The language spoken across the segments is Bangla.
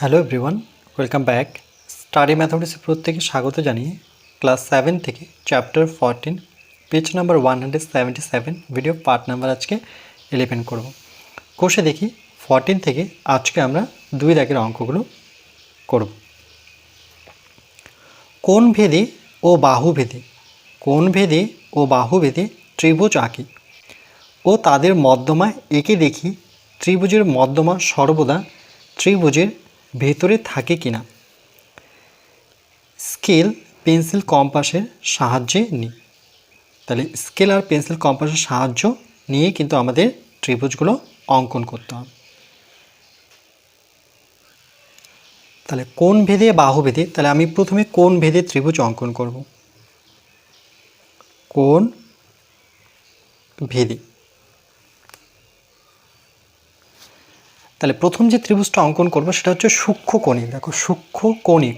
Hello everyone welcome back study ম্যাথমেটিক্সে প্রত্যেকে স্বাগত জানিয়ে ক্লাস সেভেন থেকে chapter fourteen page number one hundred seventy seven video part number আজকে ইলেভেন করব। কোষে দেখি ফরটিন থেকে আজকে আমরা দুই দাগের অঙ্কগুলো করব। কোন ভেদে ও বাহু ভেদে, কোন ভেদে ও বাহু ভেদে ত্রিভুজ আঁকি? ও তাদের মধ্যমা একে দেখি ত্রিভুজের মধ্যমা সর্বদা ত্রিভুজের ভেতরে থাকে কিনা স্কেল পেন্সিল কম্পাসের সাহায্যে নিই। তাহলে স্কেল আর পেন্সিল কম্পাসের সাহায্য নিয়ে কিন্তু আমাদের ত্রিভুজগুলো অঙ্কন করতে হবে। তাহলে কোন ভেদে বাহু ভেদে তাহলে আমি প্রথমে কোন ভেদে ত্রিভুজ অঙ্কন করব? কোন ভেদে? তাহলে প্রথম যে ত্রিভুজটা অঙ্কন করব সেটা হচ্ছে সূক্ষ্ম কোণী। দেখো সূক্ষ্ম কোণী।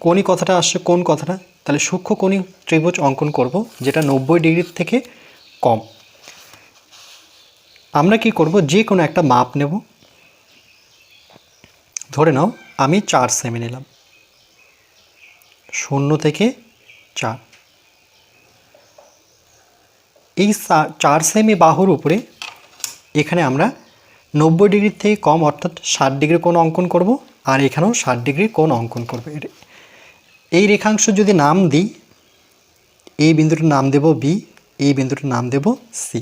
কোণী কথাটা আসছে কোন কথাটা? তাহলে সূক্ষ্ম কোণী ত্রিভুজ অঙ্কন করব, যেটা নব্বই ডিগ্রির থেকে কম। আমরা কি করব? যে কোনো একটা মাপ নেব। ধরে নাও, আমি চার সেমি নিলাম। শূন্য থেকে চার। এই চার সেমি বাহুর উপরে এখানে আমরা নব্বই ডিগ্রির থেকে কম, অর্থাৎ ষাট ডিগ্রি কোণ অঙ্কন করব, আর এখানেও ষাট ডিগ্রি কোণ অঙ্কন করব। এই রেখাংশ যদি নাম দিই এই বিন্দুটার নাম দেব বি এই বিন্দুটার নাম দেব সি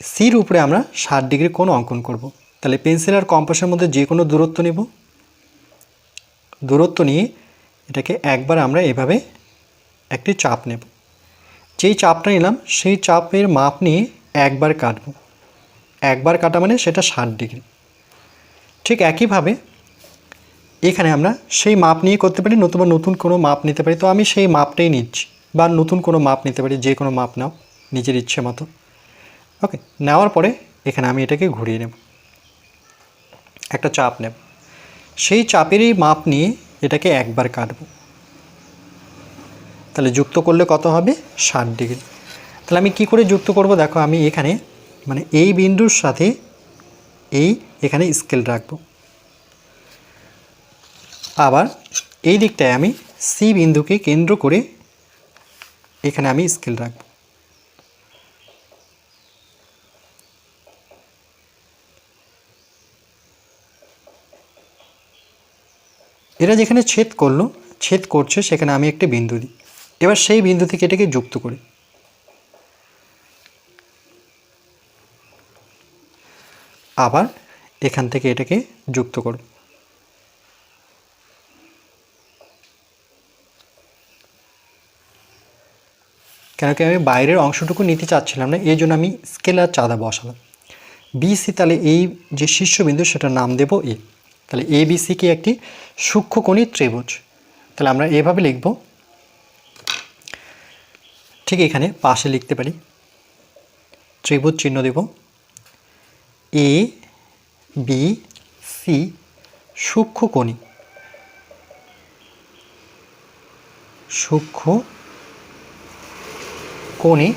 সির উপরে আমরা ষাট ডিগ্রি কোণ অঙ্কন করব। তাহলে পেন্সিল আর কম্পাসের মধ্যে যে কোনো দূরত্ব নেব। দূরত্ব নিয়ে এটাকে একবার আমরা এভাবে একটি চাপ নেব। যেই চাপটা নিলাম, সেই চাপের মাপ নিয়ে একবার কাটবো। একবার কাটা মানে সেটা ষাট ডিগ্রি। ঠিক একইভাবে এখানে আমরা সেই মাপ নিয়ে করতে পারি, নতুবা নতুন কোনো মাপ নিতে পারি। তো আমি সেই মাপটাই নিচ্ছি বা নতুন কোনো মাপ নিতে পারি, যে কোনো মাপ নাও, নিজের ইচ্ছে মতো। ওকে, নেওয়ার পরে এখানে আমি এটাকে ঘুরিয়ে নেব। একটা চাপ নেব। সেই চাপেরই মাপ নিয়ে এটাকে একবার কাটবো। তাহলে যুক্ত করলে কত হবে? ষাট ডিগ্রি। তাহলে আমি কি করে যুক্ত করব? দেখো আমি এখানে মানে এই বিন্দুর সাথে এই এখানে স্কেল রাখব। আবার এই দিকটায় আমি সি বিন্দুকে কেন্দ্র করে এখানে আমি স্কেল রাখব। এরা যেখানে ছেদ করল, ছেদ করছে সেখানে আমি একটা বিন্দু দিই। এবার সেই বিন্দু থেকে এটাকে যুক্ত করি। আবার এখান থেকে এটাকে যুক্ত করব। কেন কি আমি বাইরের অংশটুকু নিতে চাচ্ছিলাম না, এই জন্য আমি স্কেলার চাঁদা বসালাম। বিসি তাহলে এই যে শীর্ষবিন্দু, সেটার নাম দেব এ তাহলে এ বিসি কি একটি সূক্ষ্মকোণী ত্রিভুজ। তাহলে আমরা এভাবে লিখব। ঠিক এখানে পাশে লিখতে পারি। ত্রিভুজ চিহ্ন দেব। এ বি সি সূক্ষ্মকোণী সূক্ষ্ম কোণে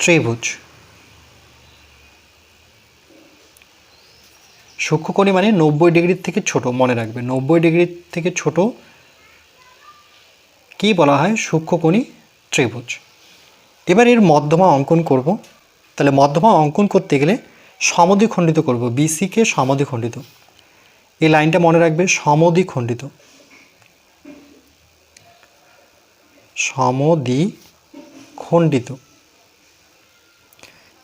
ত্রিভুজ। সূক্ষ্মকোণী মানে নব্বই ডিগ্রির থেকে ছোট, মনে রাখবে। নব্বই ডিগ্রির থেকে ছোট কি বলা হয়? সূক্ষ্মকোণী ত্রিভুজ। এবার এর মধ্যমা অঙ্কন করব। তাহলে মধ্যমা অঙ্কন করতে গেলে সমদ্বিখণ্ডিত করব বিসিকে সমদ্বিখণ্ডিত এই লাইনটা মনে রাখবে সমদ্বিখণ্ডিত সমদ্বিখণ্ডিত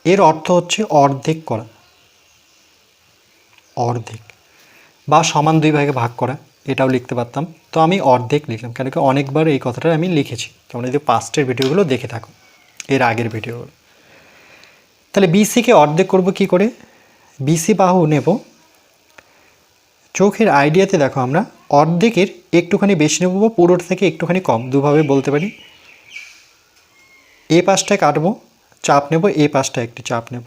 এর অর্থ হচ্ছে অর্ধেক করা। অর্ধেক। বা সমান দুই ভাগে ভাগ করা, এটাও লিখতে পারতাম। তো আমি অর্ধেক লিখলাম, কেন কি অনেকবার এই কথাটা আমি লিখেছি। তোমরা যদি পাস্টের ভিডিওগুলো দেখে থাকো, এর আগের ভিডিওগুলো তাহলে বিসিকে অর্ধেক করব কি করে? বিসি বাহু নেব। চোখের আইডিয়াতে দেখো আমরা, অর্ধেকের একটুখানি বেশি নেব বা পুরোটা থেকে একটুখানি কম, দুভাবে বলতে পারি। এ পাশটায় কাটবো, চাপ নেব, এ পাশটায় একটি চাপ নেব।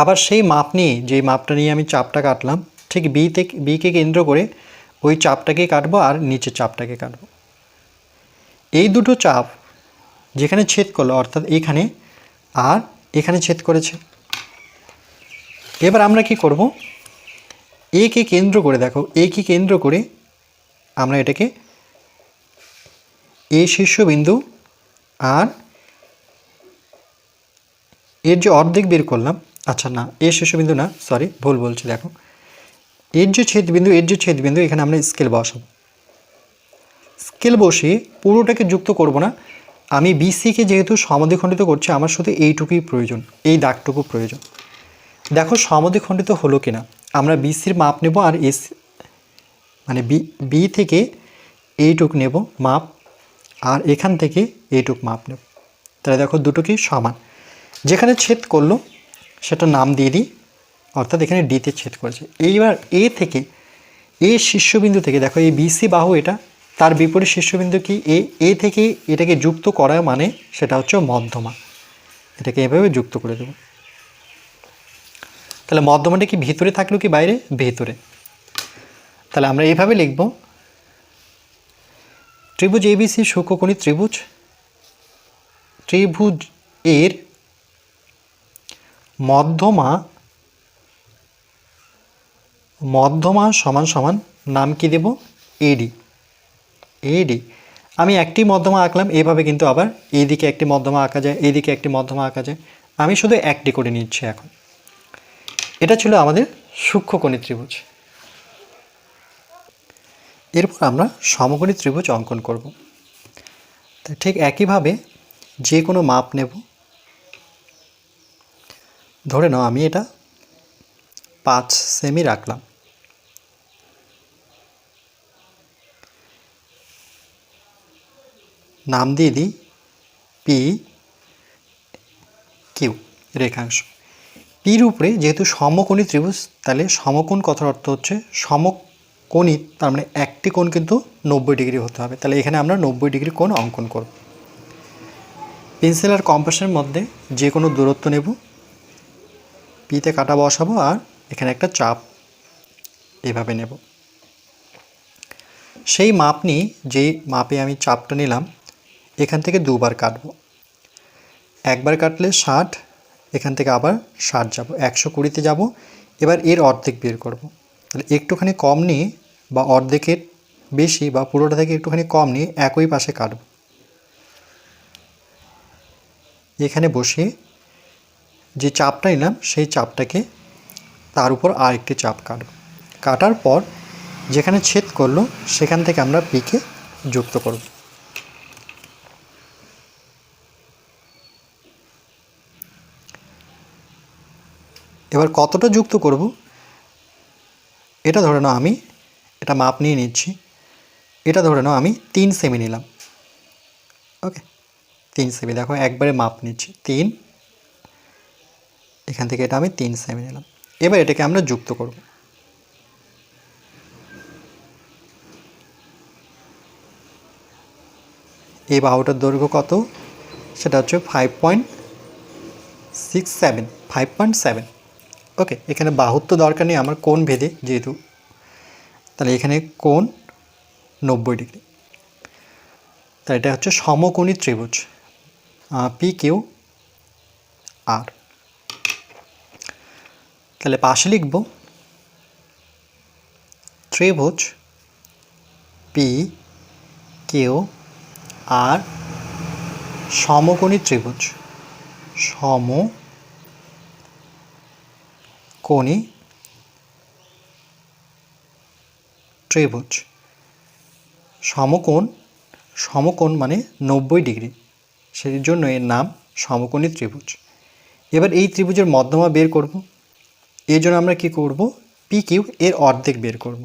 আবার সেই মাপ নিয়ে যে মাপটা নিয়ে আমি চাপটা কাটলাম, ঠিক বি থেকে বিকে কেন্দ্র করে ওই চাপটাকে কাটবো আর নিচের চাপটাকে কাটবো। এই দুটো চাপ যেখানে ছেদ করল, অর্থাৎ এখানে, আর এখানে ছেদ করেছে। এবার আমরা কি করব? এ কে কেন্দ্র করে দেখো এ কে কেন্দ্র করে আমরা এটাকে এ শীর্ষবিন্দু আর এর যে অর্ধেক বের করলাম আচ্ছা না এ শীর্ষবিন্দু না সরি ভুল বলছি, দেখো। এর যে ছেদবিন্দু, এর যে ছেদবিন্দু, এখানে আমরা স্কেল বসাবো। স্কেল বসিয়ে পুরোটাকে যুক্ত করব না আমি বিসিকে যেহেতু সমাধিখণ্ডিত করছি, আমার শুধু এইটুকুই প্রয়োজন, এই দাগটুকু প্রয়োজন। দেখো সমাধিখণ্ডিত হলো কিনা, আমরা বিসির মাপ নেব আর এস মানে বি বি থেকে এইটুক নেব মাপ, আর এখান থেকে এইটুক মাপ নেব। তাহলে দেখো দুটোকেই সমান। যেখানে ছেদ করল সেটা নাম দিয়ে দিই, অর্থাৎ এখানে ডিতে ছেদ করেছে। এইবার এ থেকে এ শীর্ষবিন্দু থেকে, দেখো এই বিসি বাহু এটা তার বিপরীত শীর্ষবিন্দু কি? এ এ থেকে এটাকে যুক্ত করা মানে সেটা হচ্ছে মধ্যমা। এটাকে এভাবে যুক্ত করে দেবো। তাহলে মধ্যমাটা কি ভিতরে থাকল কি বাইরে? ভিতরে। তাহলে আমরা এইভাবে লিখব। ত্রিভুজ এবিসি সূক্ষ্মকোণী ত্রিভুজ। ত্রিভুজ এর মধ্যমা মধ্যমা সমান সমান নাম কি দেব? এডি এডি আমি একটি মধ্যমা আঁকলাম, এভাবে কিন্তু আবার এইদিকে একটি মধ্যমা আঁকা যায়, এইদিকে একটি মধ্যমা আঁকা যায়। আমি শুধু একটি করে নিচ্ছি এখন। এটা ছিল আমাদের সূক্ষ্মকোণী ত্রিভুজ। এরপর আমরা সমকোণী ত্রিভুজ অঙ্কন করব। তা ঠিক একইভাবে যে কোনো মাপ নেব। ধরে নাও আমি এটা পাঁচ সেমি রাখলাম। নাম দিয়ে দিই পি কিউ রেখাংশ। পির উপরে যেহেতু সমকোণী ত্রিভুজ, তাহলে সমকোণ কথার অর্থ হচ্ছে সমকোণী, তার মানে একটি কোণ কিন্তু নব্বই ডিগ্রি হতে হবে। তাহলে এখানে আমরা নব্বই ডিগ্রি কোণ অঙ্কন করব। পেন্সিল আর কম্পাসের মধ্যে যে কোনো দূরত্ব নেব। পিতে কাটা বসাবো আর এখানে একটা চাপ এভাবে নেব। সেই মাপ নিয়ে যেই মাপে আমি চাপটা নিলাম এখান থেকে দুবার কাটবো। একবার কাটলে ষাট, এখান থেকে আবার ষাট যাব। একশো কুড়িতে যাব। এবার এর অর্ধেক বের করব। তাহলে একটুখানি কম নিয়ে বা অর্ধেকের বেশি বা পুরোটা থেকে একটুখানি কম নিয়ে একই পাশে কাটব। এখানে বসিয়ে যে চাপটা নিলাম, সেই চাপটাকে তার উপর আরেকটি চাপ কাটব। কাটার পর যেখানে ছেদ করল, সেখান থেকে আমরা পিকে যুক্ত করব। এবার কতটা যুক্ত করব? এটা ধরে নাও আমি, এটা মাপ নিয়ে নিচ্ছি। এটা ধরে নাও আমি তিন সেমি নিলাম। ওকে, তিন সেমি দেখো একবারে মাপ নিচ্ছি। তিন, এখান থেকে এটা আমি তিন সেমি নিলাম। এবার এটাকে আমরা যুক্ত করব। এই বাহুটার দৈর্ঘ্য কত? সেটা হচ্ছে five point six seven five point seven okay এখানে বাহুত্ব দরকার নেই আমার কোন ভেদে যেহেতু। তাহলে এখানে কোন নব্বই ডিগ্রি। তাহলে এটা হচ্ছে সমকোণী ত্রিভুজ। পি কিউ আর তাহলে পাশে লিখব ত্রিভুজ পি কিউ আর সমকোণী ত্রিভুজ। সম কোণী ত্রিভুজ সমকোণ সমকোণ মানে নব্বই ডিগ্রি। সেই জন্য এর নাম সমকোণী ত্রিভুজ এবার এই ত্রিভুজের মধ্যমা বের করব। এর জন্য আমরা কি করব? কিউ এর অর্ধেক বের করব।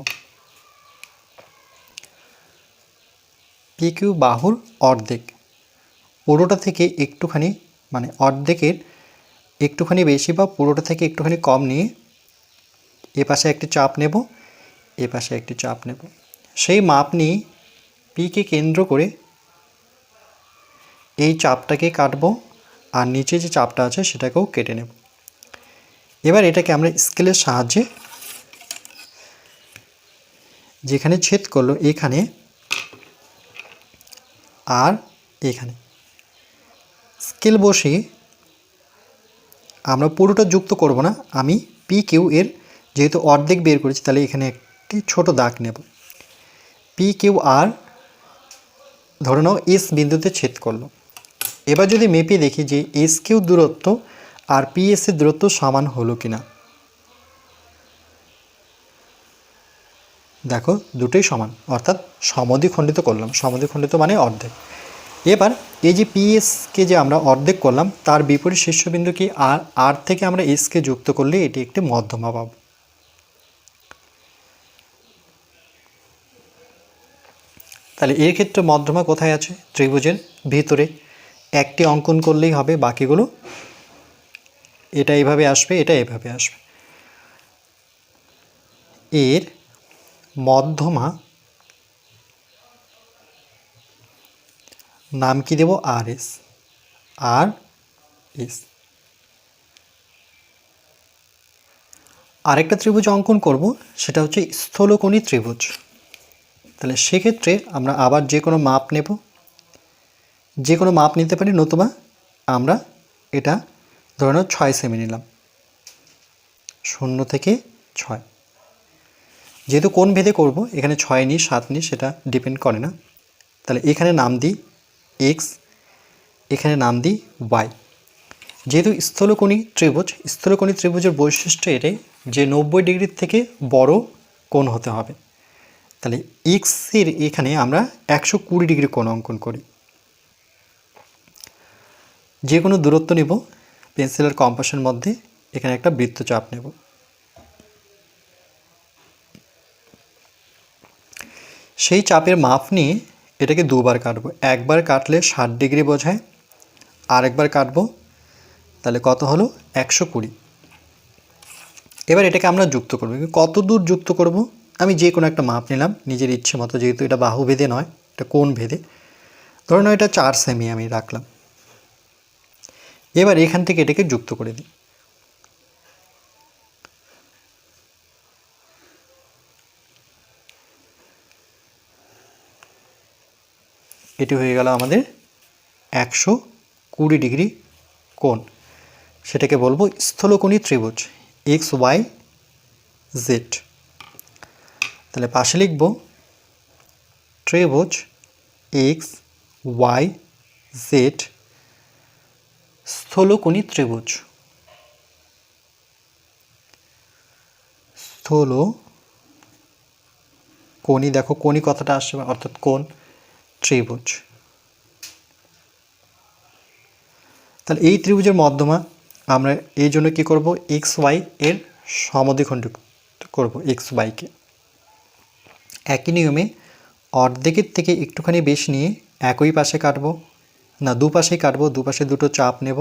কিউ বাহুর অর্ধেক। পুরোটা থেকে একটুখানি মানে অর্ধেকের একটুখানি বেশি বা পুরোটা থেকে একটুখানি কম নিয়ে এ পাশে একটি চাপ নেব, এ পাশে একটি চাপ নেব। সেই মাপ নিয়ে পিকে কেন্দ্র করে এই চাপটাকে কাটবো আর নিচে যে চাপটা আছে সেটাকেও কেটে নেব। এবার এটাকে আমরা স্কেলের সাহায্যে যেখানে ছেদ করল এখানে আর এখানে। স্কেল বসিয়ে আমরা পুরোটা যুক্ত করব না। আমি পি কিউ এর যেহেতু অর্ধেক বের করেছি, তাহলে এখানে একটি ছোট দাগ নেব। পি কিউ আর ধরে নাও এস বিন্দুতে ছেদ করল। এবার যদি মেপে দেখি যে এস কিউ দূরত্ব আর পিএস এর দূরত্ব সমান হলো কিনা। দেখো, দুটোই সমান, অর্থাৎ সমদ্বিখণ্ডিত করলাম। সমদ্বিখণ্ডিত মানে অর্ধেক। এবার এই যে পিএসকে যে আমরা অর্ধেক করলাম, তার বিপরীত শীর্ষবিন্দু কি আর আর থেকে আমরা এসকে যুক্ত করলে এটি একটি মধ্যমা পাব তাহলে এর ক্ষেত্রে মধ্যমা কোথায় আছে? ত্রিভুজের ভিতরে। একটি অঙ্কন করলেই হবে বাকিগুলো। এটা এইভাবে আসবে, এটা এভাবে আসবে। এর মধ্যমা নাম কি দেব? আর এস। আর এস। আরেকটা ত্রিভুজ অঙ্কন করব, সেটা হচ্ছে স্থলকোণী ত্রিভুজ। তাহলে সেক্ষেত্রে আমরা আবার যে কোনো মাপ নেব। যে কোনো মাপ নিতে পারি, নতুবা আমরা এটা ধরে নাও ছয় সেমি নিলাম। শূন্য থেকে ছয়। যেহেতু কোন ভেদে করব, এখানে ছয় নিই সাত নিই সেটা ডিপেন্ড করে না। তাহলে এখানে নাম দিই এক্স এখানে নাম দিই ওয়াই যেহেতু স্থলকোণী ত্রিভুজ, স্থলকোণী ত্রিভুজের বৈশিষ্ট্য এটাই যে নব্বই ডিগ্রির থেকে বড় কোণ হতে হবে। তাহলে এক্সের এখানে আমরা একশো কুড়ি ডিগ্রি কোণ অঙ্কন করি। যে কোনো দূরত্ব নেব, পেন্সিলের কম্পাসের মধ্যে এখানে একটা বৃত্তচাপ নেব। সেই চাপের মাপ নিয়ে এটাকে দুবার কাটবো। একবার কাটলে ষাট ডিগ্রি বোঝায়, আরেকবার কাটবো, তাহলে কত হলো? একশো কুড়ি। এবার এটাকে আমরা যুক্ত করব। কত দূর যুক্ত করব? আমি যে কোনো একটা মাপ নিলাম, নিজের ইচ্ছে মতো, যেহেতু এটা বাহু ভেদে নয়, এটা কোন ভেদে। ধরুন এটা চার সেমি আমি রাখলাম। এবার এখান থেকে এটাকে যুক্ত করে দিই। এটি হয়ে গেল আমাদের একশো কুড়ি ডিগ্রি কোণ। সেটাকে বলব স্থলকোণী ত্রিভুজ এক্স ওয়াই জেড তাহলে পাশে লিখব ত্রিভুজ এক্স ওয়াই জেড স্থলকোণী ত্রিভুজ। স্থল কোণী দেখো কোণী কথাটা আসবে অর্থাৎ কোণ। ত্রিভুজ। তাহলে এই ত্রিভুজের মধ্যমা আমরা এই জন্য কী করব? এক্স ওয়াই এর সমদ্বিখণ্ডিত করব এক্স ওয়াইকে একই নিয়মে অর্ধেকের থেকে একটুখানি বেশি নিয়ে একই পাশে কাটবো না দুপাশেই কাটবো দুপাশে দুটো চাপ নেব।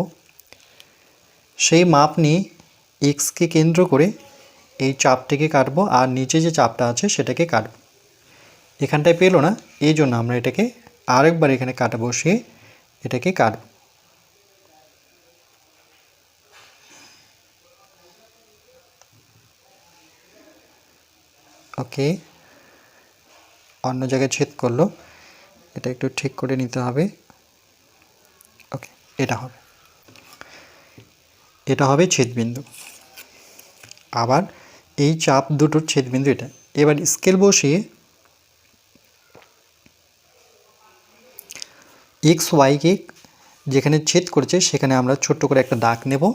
সেই মাপ নিয়ে এক্সকে কেন্দ্র করে এই চাপটিকে কাটবো আর নিচে যে চাপটা আছে সেটাকে কাটবো। এখানটায় পেল না, এই জন্য আমরা এটাকে আরেকবার এখানে কাটা বসিয়ে এটাকে কাটব। ওকে, অন্য জায়গায় ছেদ করল, এটা একটু ঠিক করে নিতে হবে। ওকে, এটা হবে। এটা হবে ছেদবিন্দু। আবার এই চাপ দুটোর ছেদবিন্দু এটা। এবার স্কেল বসিয়ে এক্স ওয়াইকে যেখানে ছেদ করেছে, সেখানে আমরা ছোট্ট করে একটা দাগ নেব।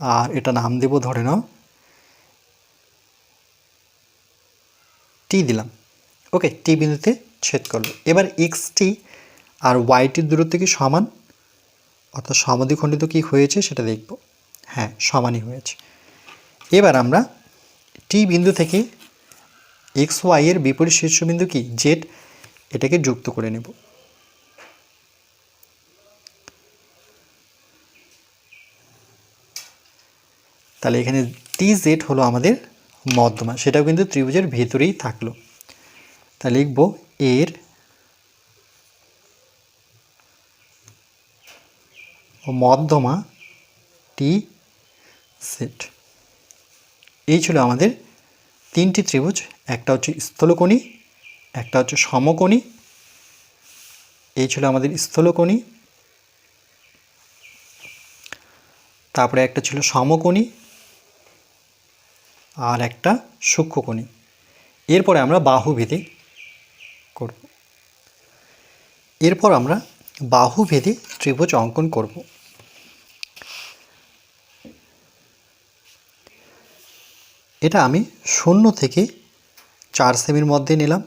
আর এটা নাম দেব, ধরে নাও টি দিলাম। ওকে টি বিন্দুতে ছেদ করল। এবার এক্সটি আর ওয়াইটির দূরত্ব কি সমান? অর্থাৎ সমাধিখণ্ডিত কি হয়েছে, সেটা দেখব। হ্যাঁ সমানই হয়েছে। এবার আমরা টি বিন্দু থেকে এক্স ওয়াইয়ের বিপরীত শীর্ষবিন্দু কি জেড এটাকে যুক্ত করে নেব। তাহলে এখানে টি জেড হলো আমাদের মধ্যমা, সেটাও কিন্তু ত্রিভুজের ভেতরেই থাকল। তাহলে লিখব এর মধ্যমা টি সেট এই ছিল আমাদের তিনটি ত্রিভুজ, একটা হচ্ছে স্থলকোণী, একটা হচ্ছে সমকোণী। এই ছিল আমাদের স্থলকোণী। তারপরে একটা ছিল সমকোণী আর একটা সূক্ষ্মকোণী এরপরে আমরা বাহু ভেদে করব। এরপর আমরা বাহু ভেদে ত্রিভুজ অঙ্কন করব। এটা আমি শূন্য থেকে চার সেমির মধ্যে নিলাম।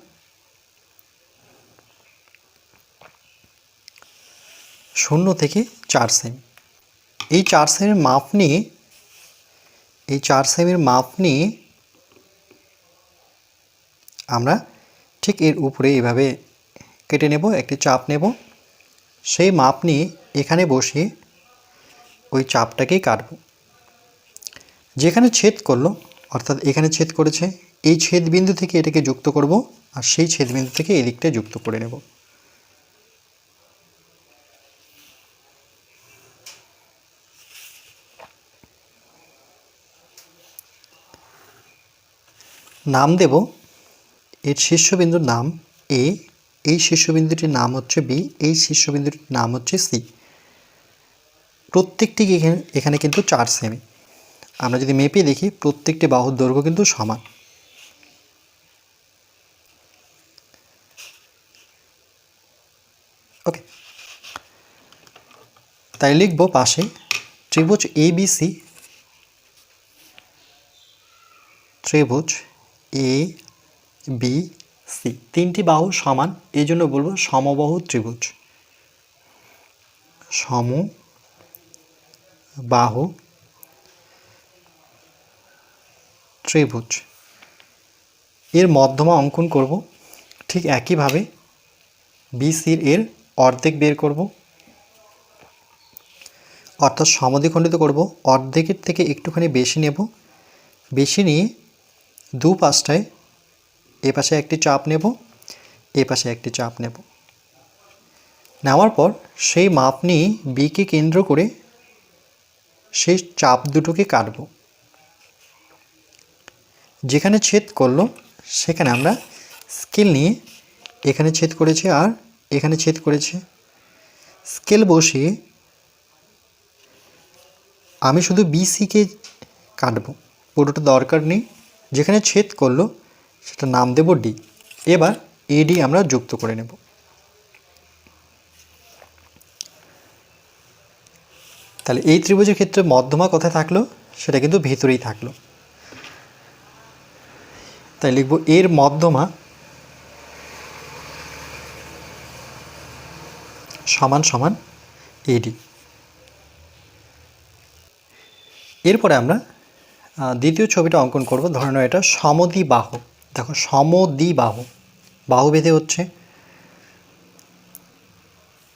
শূন্য থেকে চার সেমি। এই চার সেমির মাপ নিয়ে এই চার সেমির মাপ নিয়ে আমরা ঠিক এর উপরে এভাবে কেটে নেব, একটি চাপ নেব। সেই মাপ নিয়ে এখানে বসিয়ে ওই চাপটাকেই কাটব। যেখানে ছেদ করল, অর্থাৎ এখানে ছেদ করেছে, এই ছেদ বিন্দু থেকে এটাকে যুক্ত করব আর সেই ছেদ বিন্দু থেকে এই দিকটা যুক্ত করে নেব। নাম দেব। এর শীর্ষবিন্দুর নাম এ এই শীর্ষবিন্দুটির নাম হচ্ছে বি এই শীর্ষবিন্দুটির নাম হচ্ছে সি প্রত্যেকটি এখানে কিন্তু চার সেমি আমরা যদি মেপে দেখি, প্রত্যেকটি বাহুর দৈর্ঘ্য কিন্তু সমান। ওকে তাই লিখব পাশে, ত্রিভুজ এ বি সি ত্রিভুজ এ বি সি তিনটি বাহু সমান এই জন্য বলব সমবাহু ত্রিভুজ। সম বাহু ত্রিভুজ। এর মধ্যমা অঙ্কন করব, ঠিক একইভাবে বিসির এর অর্ধেক বের করব। অর্থাৎ সমদ্বিখণ্ডিত করব, অর্ধেকের থেকে একটুখানি বেশি নেব। বেশি নিয়ে দু পাশটায় এ পাশে একটি চাপ নেব, এ পাশে একটি চাপ নেব। নেওয়ার পর সেই মাপ নিয়ে বিকে কেন্দ্র করে সেই চাপ দুটোকে কাটব। যেখানে ছেদ করল, সেখানে আমরা স্কেল নিয়ে এখানে ছেদ করেছে আর এখানে ছেদ করেছে। স্কেল বসিয়ে আমি শুধু বিসিকে কাটবো, পুরোটা দরকার নেই। যেখানে ছেদ করল সেটা নাম দেব ডি এবার এডি আমরা যুক্ত করে নেব। তাহলে এই ত্রিভুজের ক্ষেত্রে মধ্যমা কোথায় থাকল? সেটা কিন্তু ভেতরেই থাকল। তাই লিখব এর মধ্যমা সমান সমান এডি এরপরে আমরা দ্বিতীয় ছবিটা অঙ্কন করব। ধরে নাও এটা সমদ্বিবাহু দেখো সমদ্বিবাহু বাহু। বেঁধে হচ্ছে।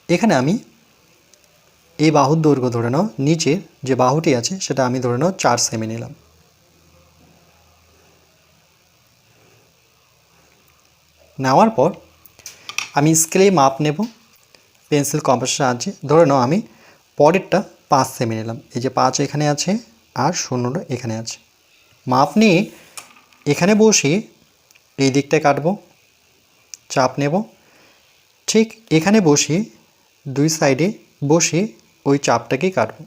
এখানে আমি এই বাহুর দৈর্ঘ্য ধরে নাও নিচের যে বাহুটি আছে, সেটা আমি ধরে নাও চার সেমি নিলাম। নেওয়ার পর আমি স্কেলে মাপ নেব পেন্সিল কম্পাসের সাহায্যে। ধরে নাও আমি পরেরটা পাঁচ সেমি নিলাম। এই যে পাঁচ এখানে আছে আর শূন্যটা এখানে আছে। মাপ নিয়ে এখানে বসিয়ে এই দিকটায় কাটবো, চাপ নেব। ঠিক এখানে বসিয়ে দুই সাইডে বসিয়ে ওই চাপটাকেই কাটবো।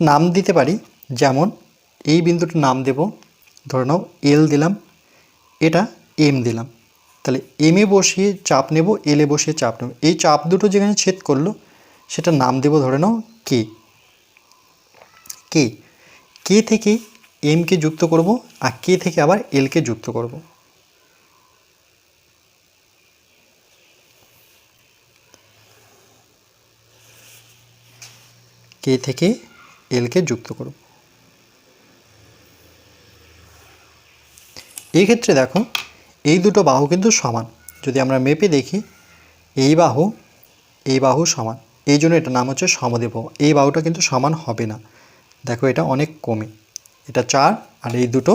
নাম দিতে পারি, যেমন এই বিন্দুটার নাম দেব, ধরে নাও এল দিলাম, এটা এম দিলাম। তাহলে এম এ বসিয়ে চাপ নেব এলে বসিয়ে চাপ নেব। এই চাপ দুটো যেখানে ছেদ করল সেটা নাম দেব ধরে নাও কে কে কে থেকে এমকে যুক্ত করব আর কে থেকে আবার এলকে যুক্ত করব? কে থেকে এলকে যুক্ত করব? এই ক্ষেত্রে দেখো, এই দুটো বাহু কিন্তু সমান। যদি আমরা মেপে দেখি, এই বাহু এই বাহু সমান। এই জন্য এটা নাম হচ্ছে সমদেব এই বাহুটা কিন্তু সমান হবে না। দেখো এটা অনেক কমে এটা চার আর এই দুটো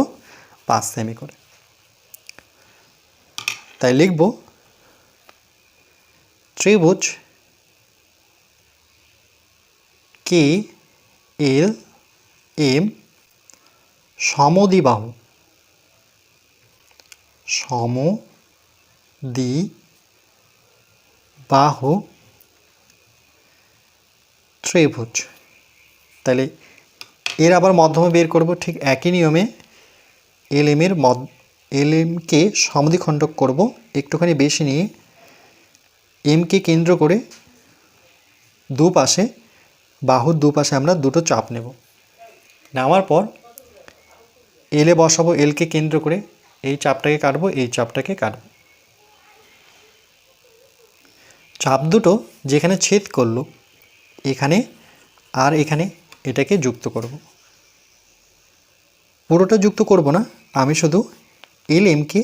পাঁচ সেমি করে। তাই লিখব, ত্রিভুজ কে এল এম সমদ্বিবাহু। সম দ্বি বাহু ত্রিভুজ। তাহলে এর আবার মধ্যমে বের করব ঠিক একই নিয়মে। এল এম এর মদ এল এমকে সমদ্বিখণ্ডক করব একটুখানি বেশি নিয়ে। এমকে কেন্দ্র করে দুপাশে, বাহুর দুপাশে আমরা দুটো চাপ নেব। নেওয়ার পর এলে বসাবো এলকে কেন্দ্র করে। এই চাপটাকে কাটবো, এই চাপটাকে কাটবো। চাপ দুটো যেখানে ছেদ করল, এখানে আর এখানে এটাকে যুক্ত করব। পুরোটা যুক্ত করব না, আমি শুধু এল এমকে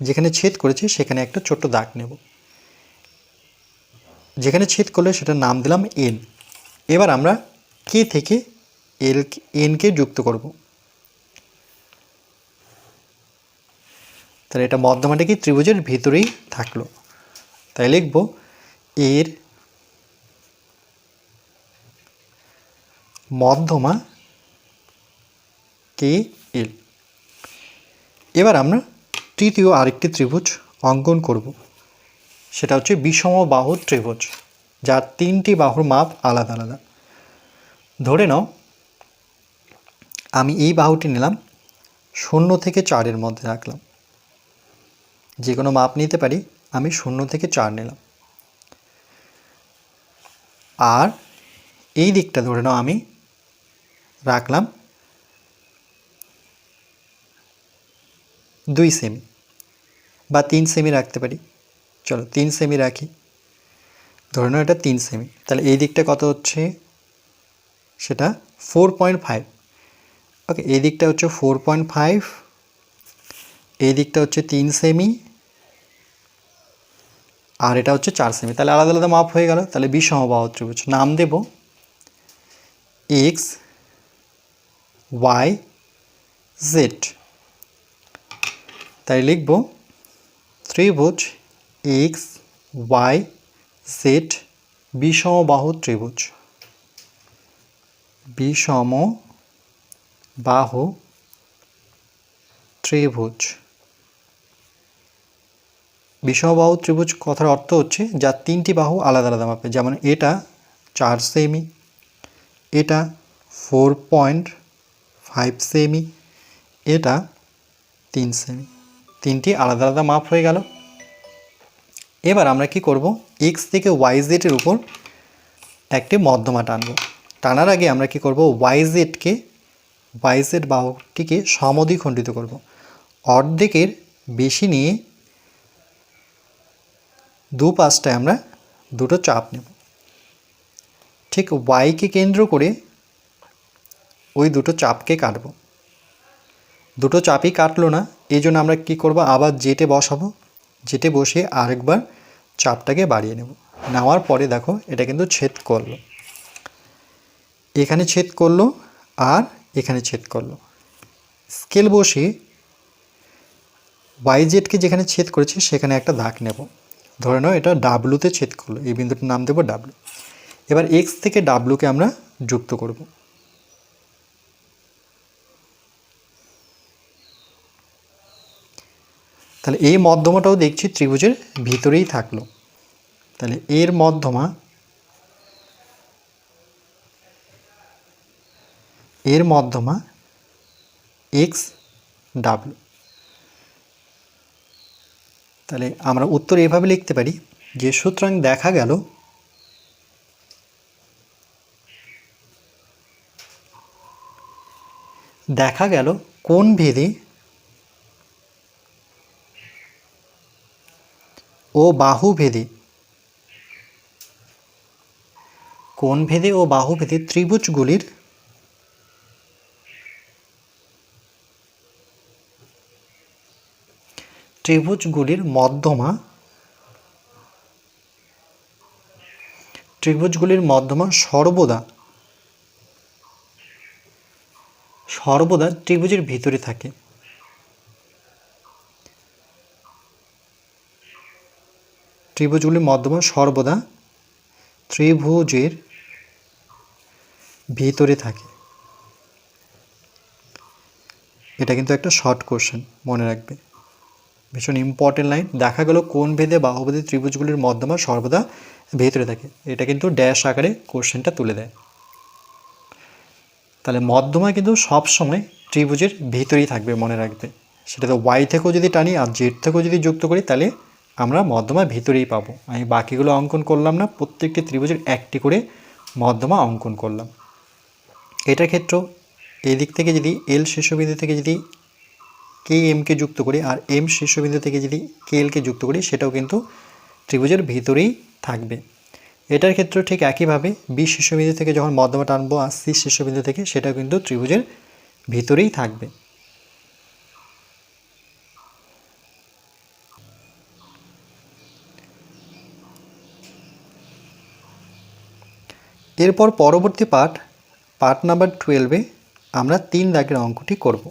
যেখানে ছেদ করেছি সেখানে একটা ছোট্ট দাগ নেব। যেখানে ছেদ করলে সেটার নাম দিলাম এন এবার আমরা কে থেকে এল এনকে যুক্ত করব। তাহলে এটা মধ্যমাটি কি ত্রিভুজের ভিতরেই থাকল। তাই লিখব এর মধ্যমা কে এল? এবার আমরা তৃতীয় আরেকটি ত্রিভুজ অঙ্কন করব। সেটা হচ্ছে বিষম বাহুর ত্রিভুজ, যার তিনটি বাহুর মাপ আলাদা আলাদা। ধরে নাও, আমি এই বাহুটি নিলাম, শূন্য থেকে চারের মধ্যে রাখলাম। যে কোনো মাপ নিতে পারি, আমি শূন্য থেকে চার নিলাম। আর এই দিকটা ধরে নাও আমি রাখলাম। দুই সেমি বা তিন সেমি রাখতে পারি। চলো তিন সেমি রাখি। ধরে নাও এটা তিন সেমি। তাহলে এই দিকটা কত হচ্ছে? সেটা ফোর পয়েন্ট ফাইভ। ওকে, এই দিকটা হচ্ছে ফোর পয়েন্ট ফাইভ। এই দিকটা হচ্ছে তিন সেমি। আর এটা হচ্ছে চার সেমি। তাহলে আলাদা আলাদা মাপ হয়ে গেল। তাহলে বিষমবাহু ত্রিভুজ। নাম দেব এক্স ওয়াই জেড তাই লিখব ত্রিভুজ এক্স ওয়াই জেড বিষমবাহু ত্রিভুজ। বিষম বাহু ত্রিভুজ। বিষমবাহু ত্রিভুজ কথার অর্থ হচ্ছে যার তিনটি বাহু আলাদা আলাদা মাপে। যেমন এটা চার সেমি, এটা ফোর পয়েন্ট ফাইভ সেমি এটা তিন সেমি তিনটি আলাদা আলাদা মাপ হয়ে গেল। এবার আমরা কি করব? এক্স থেকে ওয়াই জেডের উপর একটি মধ্যমা টানব। টানার আগে আমরা কি করব? ওয়াই জেডকে ওয়াই জেড বাহুটিকে সমদ্বিখণ্ডিত করব। অর্ধেকের বেশি নিয়ে দু পাশটায় আমরা দুটো চাপ নেব। ঠিক ওয়াইকে কেন্দ্র করে ওই দুটো চাপকে কাটবো। দুটো চাপই কাটলো না, এই জন্য আমরা কী করব? আবার জেটে বসাবো জেটে বসিয়ে আরেকবার চাপটাকে বাড়িয়ে নেব। নেওয়ার পরে দেখো, এটা কিন্তু ছেদ করল। এখানে ছেদ করল আর এখানে ছেদ করল। স্কেল বসিয়ে ওয়াই জেডকে যেখানে ছেদ করেছে, সেখানে একটা দাগ নেব। ধরে নাও, এটা ডাব্লুতে ছেদ করল। এই বিন্দুটার নাম দেবো ডাব্লু এবার এক্স থেকে ডাব্লুকে আমরা যুক্ত করব। তাহলে এই মধ্যমাটাও দেখছি ত্রিভুজের ভিতরেই থাকল। তাহলে এর মধ্যমা এর মধ্যমা এক্স ডাব্লু তাহলে আমরা উত্তর এভাবে লিখতে পারি যে সুতরাং দেখা গেল দেখা গেল কোন ভেদে ও বাহু ভেদে কোন ভেদে ও বাহু ভেদে ত্রিভুজগুলির? ত্রিভুজগুলির মধ্যমা। ত্রিভুজগুলির মধ্যমা সর্বদা। সর্বদা ত্রিভুজের ভিতরে থাকে। ত্রিভুজগুলির মধ্যমা সর্বদা ত্রিভুজের ভিতরে থাকে। এটা কিন্তু একটা শর্ট কোশ্চেন মনে রাখবে। ভীষণ ইম্পর্টেন্ট লাইন দেখা গেল কোন ভেদে বাহুভেদে ত্রিভুজগুলির মধ্যমা সর্বদা ভেতরে থাকে। এটা কিন্তু ড্যাশ আকারে কোশ্চেনটা তুলে দেয়। তাহলে মধ্যমা কিন্তু সব সময় ত্রিভুজের ভিতরেই থাকবে, মনে রাখবে। সেটা তো ওয়াই থেকেও যদি টানি আর জেড থেকেও যদি যুক্ত করি, তাহলে আমরা মধ্যমা ভিতরেই পাবো। আমি বাকিগুলো অঙ্কন করলাম না, প্রত্যেকটি ত্রিভুজের একটি করে মধ্যমা অঙ্কন করলাম। এটার ক্ষেত্র এই দিক থেকে যদি এল শীর্ষবিন্দু থেকে যদি কে এমকে যুক্ত করি আর এম শীর্ষবিন্দু থেকে যদি কে এলকে যুক্ত করি, সেটাও কিন্তু ত্রিভুজের ভিতরেই থাকবে। এটার ক্ষেত্রে ঠিক একইভাবে বি শীর্ষবিন্দু থেকে যখন মধ্যমা টানবো আর সি শীর্ষবিন্দু থেকে, সেটাও কিন্তু ত্রিভুজের ভিতরেই থাকবে। এরপর পরবর্তী পাঠ পার্ট নাম্বার টুয়েলভে আমরা তিন দাগের অঙ্কটি করব।